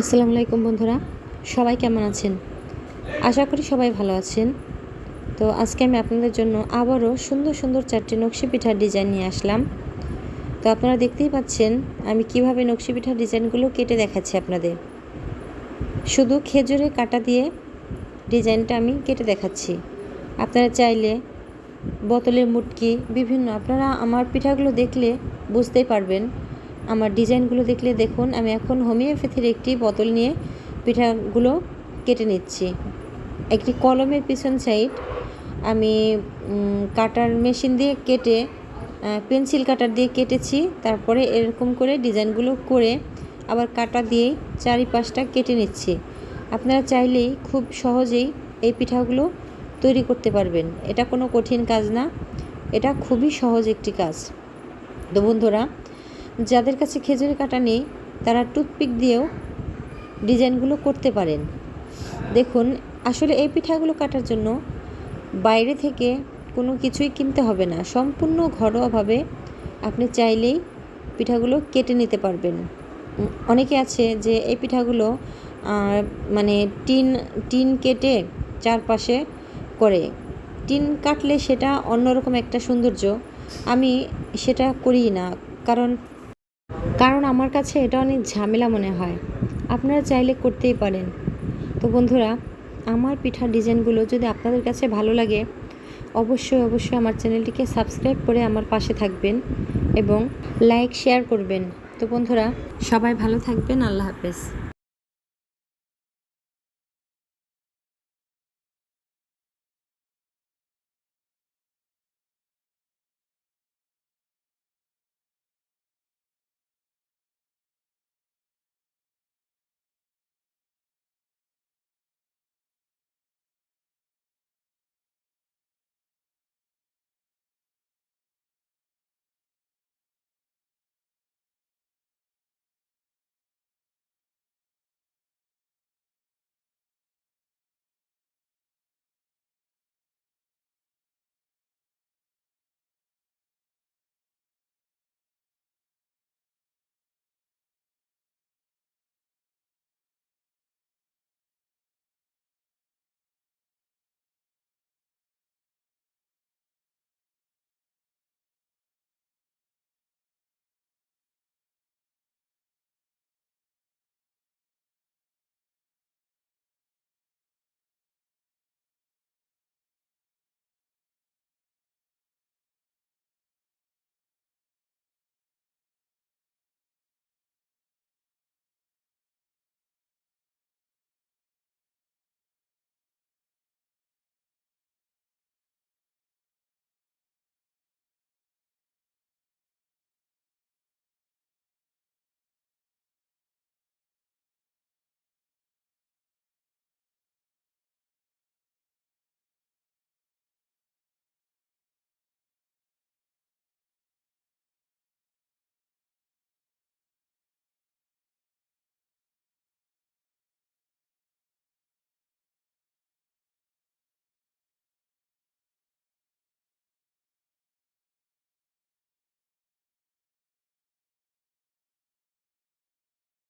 আসসালামু আলাইকুম বন্ধুরা, সবাই কেমন আছেন? আশা করি সবাই ভালো আছেন। তো আজকে আমি আপনাদের জন্য আবারও সুন্দর সুন্দর চারটি নকশি পিঠার ডিজাইন নিয়ে আসলাম। তো আপনারা দেখতেই পাচ্ছেন, আমি কীভাবে নকশি পিঠার ডিজাইনগুলো কেটে দেখাচ্ছি আপনাদের। শুধু খেজুরে কাটা দিয়ে ডিজাইনটা আমি কেটে দেখাচ্ছি। আপনারা চাইলে বোতলের মুটকি, বিভিন্ন, আপনারা আমার পিঠাগুলো দেখলে বুঝতেই পারবেন আমার ডিজাইনগুলো দেখলে দেখুন, আমি এখন হোমিওপ্যাথির একটি বোতল নিয়ে পিঠাগুলো কেটে নিচ্ছি। একটি কলমের পিছন সাইড আমি কাটার মেশিন দিয়ে কেটে পেন্সিল কাটার দিয়ে কেটেছি। তারপরে এরকম করে ডিজাইনগুলো করে আবার কাটা দিয়েই চারিপাশটা কেটে নিচ্ছি। আপনারা চাইলেই খুব সহজেই এই পিঠাগুলো তৈরি করতে পারবেন। এটা কোনো কঠিন কাজ না। এটা খুবই সহজ একটি কাজ। তো বন্ধুরা যাদের কাছে খেজুরি কাটা নেই, তারা টুথপিক দিয়েও ডিজাইনগুলো করতে পারেন। দেখুন, আসলে এই পিঠাগুলো কাটার জন্য বাইরে থেকে কোনো কিছুই কিনতে হবে না। সম্পূর্ণ ঘরোয়াভাবে আপনি চাইলেই পিঠাগুলো কেটে নিতে পারবেন। অনেকে আছে যে এই পিঠাগুলো মানে টিন টিন কেটে চারপাশে করে। টিন কাটলে সেটা অন্যরকম একটা সৌন্দর্য। আমি সেটা করি না। কারণ কারণ আমার কাছে এটা অনেক ঝামেলা মনে হয়। আপনারা চাইলে করতেই পারেন। তো বন্ধুরা, আমার পিঠার ডিজাইনগুলো যদি আপনাদের কাছে ভালো লাগে, অবশ্যই অবশ্যই আমার চ্যানেলটিকে সাবস্ক্রাইব করে আমার পাশে থাকবেন এবং লাইক, শেয়ার করবেন। তো বন্ধুরা, সবাই ভালো থাকবেন। আল্লাহ হাফেজ।